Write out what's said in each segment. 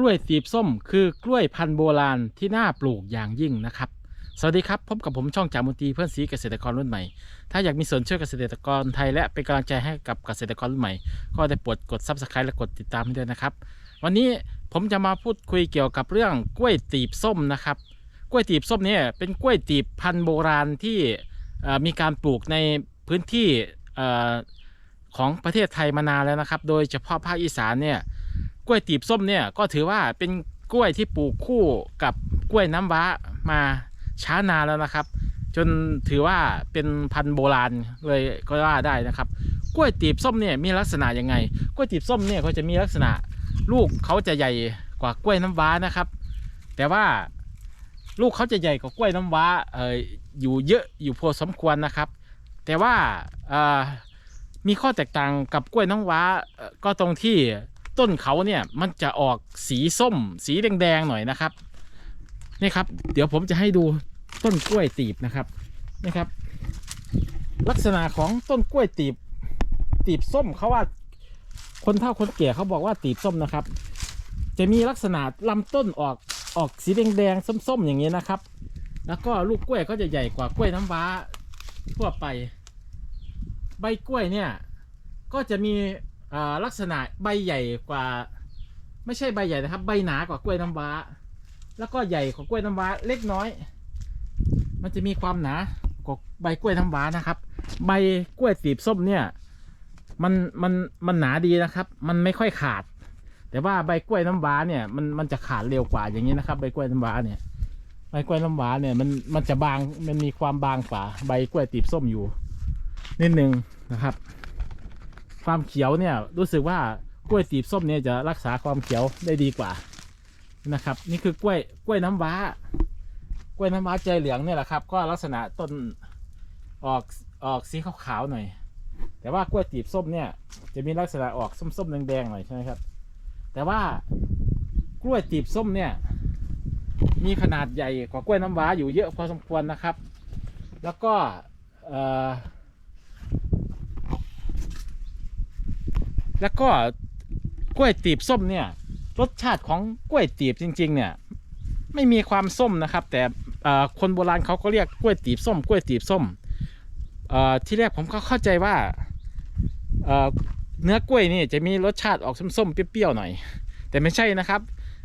กล้วยตีบส้มคือกล้วยพันธุ์โบราณที่น่าปลูกอย่างยิ่งนะครับ สวัสดีครับ พบกับผมช่องจามุนตีเพื่อนสีเกษตรกรรุ่นใหม่ ถ้าอยากมีส่วนช่วยเกษตรกรไทยและเป็นกำลังใจให้กับเกษตรกรรุ่นใหม่ ก็ได้โปรดกด subscribe และกดติดตามให้ด้วยนะครับ วันนี้ผมจะมาพูดคุยเกี่ยวกับเรื่องกล้วยตีบส้มนะครับ กล้วยตีบส้มเนี่ยเป็นกล้วยตีบพันธุ์โบราณที่มีการปลูกในพื้นที่ของประเทศไทยมานานแล้วนะครับ โดยเฉพาะภาคอีสานเนี่ย กล้วยตีบส้มเนี่ยก็ถือว่าเป็นกล้วยที่ปลูกคู่กับกล้วยน้ำว้ามาช้านานแล้วนะครับ จนถือว่าเป็นพันธุ์โบราณเลยก็ว่าได้นะครับ กล้วยตีบส้มเนี่ยมีลักษณะยังไง กล้วยตีบส้มเนี่ยเขาจะมีลักษณะลูกเขาจะใหญ่กว่ากล้วยน้ำว้านะครับ แต่ว่าลูกเขาจะใหญ่กว่ากล้วยน้ำว้าเอออยู่เยอะอยู่พอสมควรนะครับ แต่ว่ามีข้อแตกต่างกับกล้วยน้ำว้าก็ตรงที่ ต้นเขาเนี่ยมันจะออกสีส้ม สีแดงๆหน่อยนะครับนี่ครับ เดี๋ยวผมจะให้ดูต้นกล้วยตีบนะครับนี่ครับ ลักษณะของต้นกล้วยตีบ ตีบส้มเขาว่า คนเฒ่าคนแก่เขาบอกว่าตีบส้มนะครับ จะมีลักษณะลำต้นออกออกสีแดงๆส้มๆอย่างนี้นะครับ แล้วก็ลูกกล้วยก็จะใหญ่กว่ากล้วยน้ำว้าทั่วไป ใบกล้วยเนี่ย ก็จะมี ลักษณะใบใหญ่กว่า ไม่ใช่ใบใหญ่นะครับ ใบหนากว่ากล้วยน้ำว้า แล้วก็ใหญ่กว่ากล้วยน้ำว้าเล็กน้อย มันจะมีความหนากว่าใบกล้วยน้ำว้านะครับ ใบกล้วยตีบส้มเนี่ย มันมันมันหนาดีนะครับ มันไม่ค่อยขาด แต่ว่าใบกล้วยน้ำว้าเนี่ยมันมันจะขาดเร็วกว่าอย่างนี้นะครับ ใบกล้วยน้ำว้าเนี่ยใบกล้วยน้ำว้าเนี่ยมันมันจะบางมันมีความบางกว่าใบกล้วยตีบส้มอยู่นิดนึงนะครับ ความเขียวเนี่ยรู้สึกว่ากล้วยตีบส้มเนี่ยจะรักษาความเขียวได้ดีกว่านะครับ นี่คือกล้วยกล้วยน้ำว้า กล้วยน้ำว้าใจเหลืองเนี่ยแหละครับ ก็ลักษณะต้นออกออกสีขาวๆหน่อย แต่ว่ากล้วยตีบส้มเนี่ย จะมีลักษณะออกส้มๆแดงๆหน่อยใช่ไหมครับ แต่ว่ากล้วยตีบส้มเนี่ยมีขนาดใหญ่กว่ากล้วยน้ำว้าอยู่เยอะพอสมควรนะครับ แล้วก็เอ่อ แล้วก็กล้วยตีบส้มเนี่ย รสชาติของกล้วยตีบจริง ๆ เนี่ย ไม่มีความส้มนะครับ แต่คนโบราณเขาก็เรียกกล้วยตีบส้ม กล้วยตีบส้มเอ่อที่แรกผมก็เข้าใจว่าเอ่อเนื้อกล้วยนี่จะมีรสชาติออกส้มๆเปรี้ยวๆหน่อย แต่ไม่ใช่นะครับ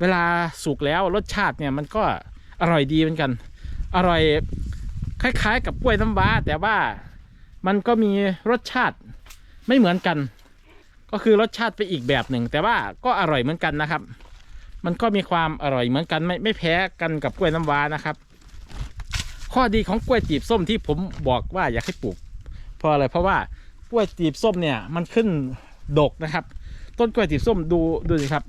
เวลาสุกแล้วรสชาติเนี่ยมันก็อร่อยดีเหมือนกัน อร่อยคล้ายๆ กับกล้วยน้ำว้า แต่ว่ามันก็มีรสชาติไม่เหมือนกัน ก็คือรสชาติไปอีกแบบหนึ่ง แต่ว่าก็อร่อยเหมือนกันนะครับ มันก็มีความอร่อยเหมือนกันไม่ไม่แพ้กันกับกล้วยน้ำว้านะครับ ข้อดีของกล้วยตีบส้มที่ผมบอกว่าอยากให้ปลูก เพราะอะไรเพราะว่ากล้วยตีบส้มเนี่ยมันขึ้นดกนะครับ ต้นกล้วยตีบส้มดูดูสิครับ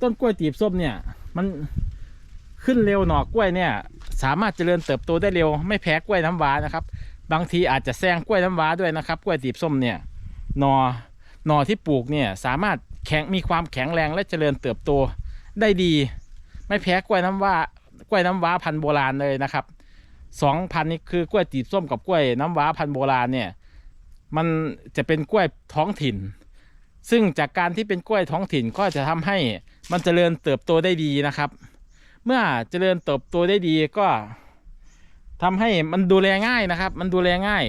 ต้นกล้วยตีบส้มเนี่ย มันขึ้นเร็วหน่อกล้วยเนี่ย สามารถเจริญเติบโตได้เร็ว ไม่แพ้กล้วยน้ำว้านะครับ บางทีอาจจะแซงกล้วยน้ำว้าด้วยนะครับ กล้วยตีบส้มเนี่ยหนอ หน่อที่ปลูกเนี่ยสามารถแข็งมีความแข็งแรงและเจริญเติบโตได้ดี ไม่แพ้กล้วยน้ำว้ากล้วยน้ำว้าพันธุ์โบราณเลยนะครับสองพันนี้คือกล้วยตีบส้มกับกล้วยน้ำว้าพันธุ์โบราณเนี่ยมันจะเป็นกล้วยท้องถิ่น ซึ่งจากการที่เป็นกล้วยท้องถิ่นก็จะทำให้มันเจริญเติบโตได้ดีนะครับ เมื่อเจริญเติบโตได้ดีก็ทำให้มันดูแลง่ายนะครับ มันดูแลง่าย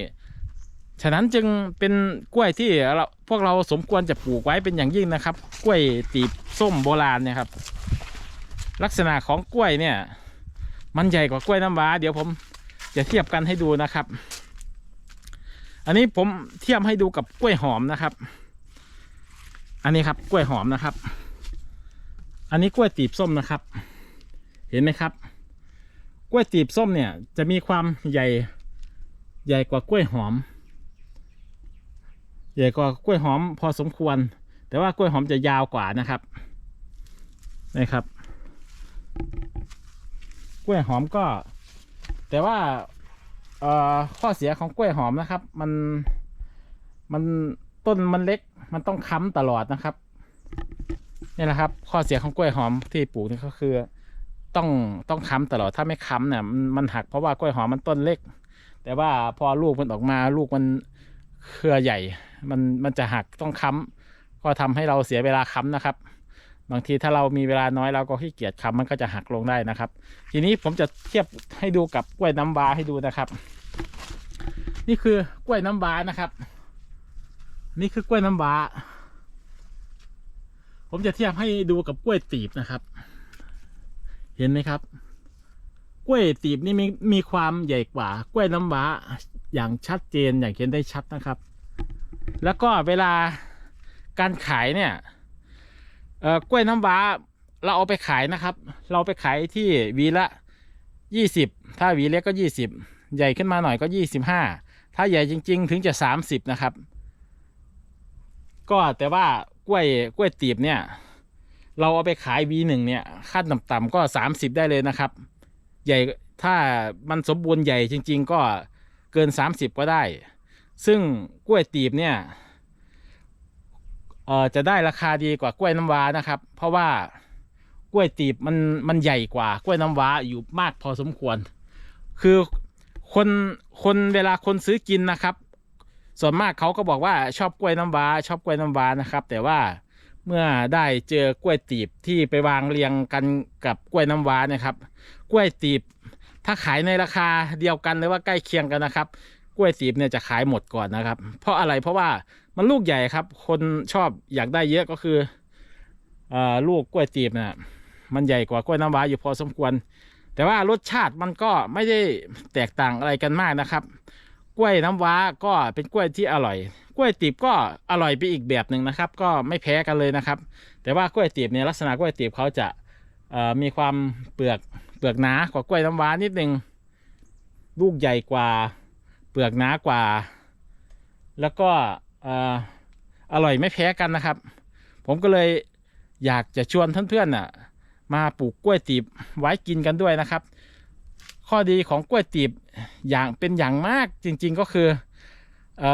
ฉะนั้นจึงเป็นกล้วยที่เราพวกเราสมควรจะปลูกไว้เป็นอย่างยิ่งนะครับ กล้วยตีบส้มโบราณเนี่ยครับ ลักษณะของกล้วยเนี่ย มันใหญ่กว่ากล้วยน้ำว้า เดี๋ยวผมจะเทียบกันให้ดูนะครับ อันนี้ผมเทียบให้ดูกับกล้วยหอมนะครับ อันนี้ครับกล้วยหอมนะครับ อันนี้กล้วยตีบส้มนะครับ เห็นไหมครับ กล้วยตีบส้มเนี่ยจะมีความใหญ่ใหญ่กว่ากล้วยหอม ใหญ่กว่ากล้วยหอมพอสมควร แต่ว่ากล้วยหอมจะยาวกว่านะครับนี่ครับ กล้วยหอมก็ แต่ว่าข้อเสียของกล้วยหอมนะครับ มันมันต้นมันเล็ก มันต้องค้ำตลอดนะครับนี่แหละครับ ข้อเสียของกล้วยหอมที่ปลูกนี่ก็คือ ต้องต้องค้ำตลอดถ้าไม่ค้ำเนี่ยมันหักเพราะว่ากล้วยหอมมันต้นเล็ก แต่ว่าพอลูกมันออกมาลูกมัน เครือใหญ่ มันมันจะหักต้องค้ำก็ทำให้เราเสียเวลาค้ำนะครับ บางทีถ้าเรามีเวลาน้อยเราก็ขี้เกียจคำมันก็จะหักลงได้นะครับ ทีนี้ผมจะเทียบให้ดูกับกล้วยน้ำว้าให้ดูนะครับ นี่คือกล้วยน้ำว้านะครับ นี่คือกล้วยน้ำว้า ผมจะเทียบให้ดูกับกล้วยตีบนะครับ เห็นไหมครับ ล้วยตีบนี่มีมีความใหญ่กว่ากล้วยน้ำว้าอย่างชัดเจนอย่างเห็นได้ชัดนะครับ แล้วก็เวลาการขายเนี่ยเอ่อกล้วยน้ำว้าเราเอาไปขายนะครับ เราไปขายที่วีละยี่สิบถ้าวีเล็กก็ยี่สิบใหญ่ขึ้นมาหน่อยก็ยี่สิบห้าถ้าใหญ่จริง ๆ ถึงจะสามสิบนะครับ ก็แต่ว่ากล้วยกล้วยตีบเนี่ย เราเอาไปขายวีหนึ่งเนี่ยขั้นต่ำๆก็สามสิบได้เลยนะครับ ใหญ่ถ้ามันสมบูรณ์ใหญ่จริง ๆ ก็เกิน 30 ก็ได้ ซึ่งกล้วยตีบเนี่ยเออจะได้ราคาดีกว่ากล้วยน้ำว้านะครับ เพราะว่ากล้วยตีบมันมันใหญ่กว่ากล้วยน้ำว้าอยู่มากพอสมควร คือคนคนเวลาคนซื้อกินนะครับ ส่วนมากเขาก็บอกว่าชอบกล้วยน้ำว้า ชอบกล้วยน้ำว้านะครับ แต่ว่าเมื่อได้เจอกล้วยตีบที่ไปวางเรียงกันกับกล้วยน้ำว้านะครับ กล้วยตีบ ถ้าขายในราคาเดียวกันหรือว่าใกล้เคียงกันนะครับ กล้วยตีบเนี่ยจะขายหมดก่อนนะครับ เพราะอะไรเพราะว่ามันลูกใหญ่ครับ คนชอบอยากได้เยอะก็คืออลูกกล้วยตีบน่ะมันใหญ่กว่ากล้วยน้ำว้าอยู่พอสมควร แต่ว่ารสชาติมันก็ไม่ได้แตกต่างอะไรกันมากนะครับ กล้วยน้ำว้าก็เป็นกล้วยที่อร่อย กล้วยตีบก็อร่อยไปอีกแบบหนึ่งนะครับ ก็ไม่แพ้กันเลยนะครับ แต่ว่ากล้วยตีบเนี่ยลักษณะกล้วยตีบเขาจะมีความเปลือก เปลือกหนากว่ากล้วยน้ำว้านิดนึงลูกใหญ่กว่า เปลือกหนากว่า แล้วก็ออร่อยไม่แพ้กันนะครับ ผมก็เลยอยากจะชวนเพื่อนๆน่ะ มาปลูกกล้วยตีบไว้กินกันด้วยนะครับ ข้อดีของกล้วยตีบอย่างเป็นอย่างมากจริง ๆก็คืออ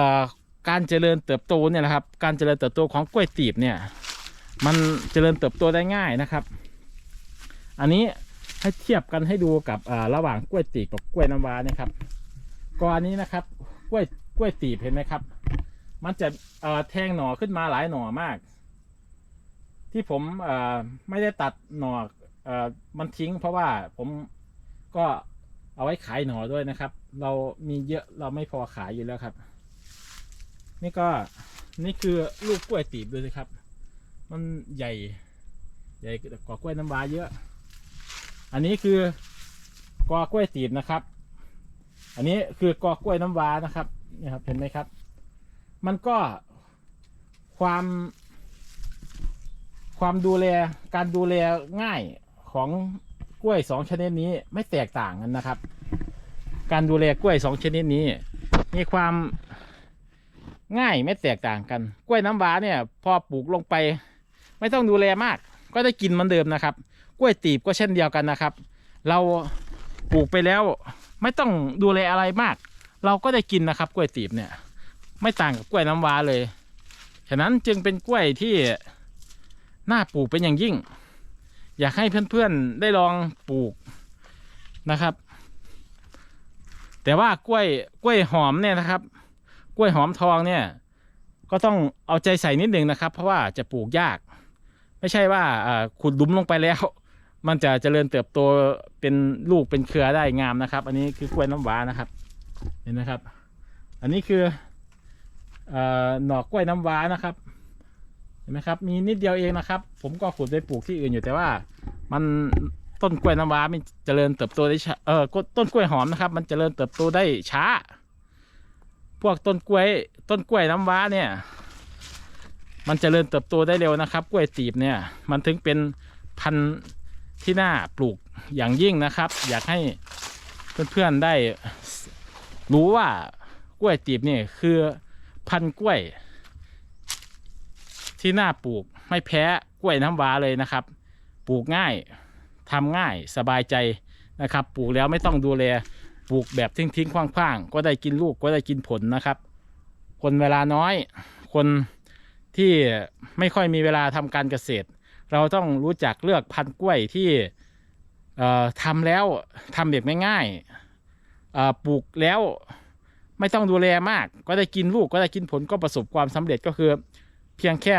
การเจริญเติบโตเนี่ยนะครับ การเจริญเติบโตของกล้วยตีบเนี่ย มันเจริญเติบโตได้ง่ายนะครับ อันนี้ ให้เทียบกันให้ดูกับระหว่างกล้วยตีบกับกล้วยน้ำว้าเนี่ยครับก่อนนี้นะครับ กล้วยกล้วยตีบเห็นไหมครับ มันจะแทงหน่อขึ้นมาหลายหน่อมาก ที่ผมไม่ได้ตัดหน่ออมันทิ้ง เพราะว่าผมก็เอาไว้ขายหน่อด้วยนะครับ เรามีเยอะเราไม่พอขายอยู่แล้วครับ นี่ก็นี่คือลูกกล้วยตีบดูสิครับ มันใหญ่ใหญ่กว่ากล้วยน้ำว้าเยอะ อันนี้คือกอกล้วยตีบนะครับ อันนี้คือกอกล้วยน้ำว้านะครับนี่ครับเห็นไหมครับ มันก็ความ ความดูแลการดูแลง่ายของกล้วยสองชนิดนี้ไม่แตกต่างกันนะครับ การดูแลกล้วยสองชนิดนี้ มีความง่ายไม่แตกต่างกัน กล้วยน้ำว้าเนี่ย พอปลูกลงไป ไม่ต้องดูแลมาก ก็ได้กินเหมือนเดิมนะครับ กล้วยตีบก็เช่นเดียวกันนะครับ เราปลูกไปแล้วไม่ต้องดูแลอะไรมาก เราก็ได้กินนะครับกล้วยตีบเนี่ย ไม่ต่างกับกล้วยน้ำว้าเลย ฉะนั้นจึงเป็นกล้วยที่น่าปลูกเป็นอย่างยิ่ง อยากให้เพื่อนๆได้ลองปลูกนะครับ แต่ว่ากล้วยกล้วยหอมเนี่ยนะครับ กล้วยหอมทองเนี่ย ก็ต้องเอาใจใส่นิดหนึ่งนะครับ เพราะว่าจะปลูกยาก ไม่ใช่ว่าขุดหลุมลงไปแล้ว มันจะเจริญเติบโตเป็นลูกเป็นเครือได้งามนะครับ อันนี้คือกล้วยน้ำว้านะครับ เห็นไหมครับ อันนี้คืออหน่อกล้วยน้ำว้านะครับ เห็นไหมครับ มีนิดเดียวเองนะครับ ผมก็ขุดไปปลูกที่อื่นอยู่แต่ว่า มันต้นกล้วยน้ำว้ามันเจริญเติบโตได้ช้าเออต้นกล้วยหอมนะครับ มันเจริญเติบโตได้ช้า พวกต้นกล้วย ต้นกล้วยน้ำว้าเนี่ย มันเจริญเติบโตได้เร็วนะครับ กล้วยตีบเนี่ย มันถึงเป็นพันธุ์ ที่น่าปลูกอย่างยิ่งนะครับ อยากให้เพื่อนๆได้รู้ว่ากล้วยตีบนี่คือพันธุ์กล้วย ที่น่าปลูกไม่แพ้กล้วยน้ำว้าเลยนะครับ ปลูกง่ายทำง่ายสบายใจนะครับ ปลูกแล้วไม่ต้องดูแลปลูกแบบทิ้งๆคว้างๆ ก็ได้กินลูกก็ได้กินผลนะครับ คนเวลาน้อย คนที่ไม่ค่อยมีเวลาทำการเกษตร เราต้องรู้จักเลือกพันธุ์กล้วยที่ทำแล้วทำแบบง่ายๆปลูกแล้วไม่ต้องดูแลมาก ก็ได้กินลูกก็ได้กินผลก็ประสบความสำเร็จก็คือ เพียงแค่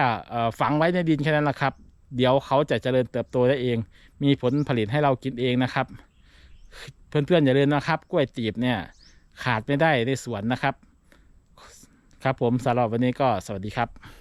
ฝังไว้ในดินแค่นั้นแหละครับ เดี๋ยวเขาจะเจริญเติบโตได้เอง มีผลผลิตให้เรากินเองนะครับ เพื่อนๆอย่าลืมนะครับ กล้วยตีบเนี่ยขาดไม่ได้ในสวนนะครับ ครับผมสำหรับวันนี้ก็สวัสดีครับ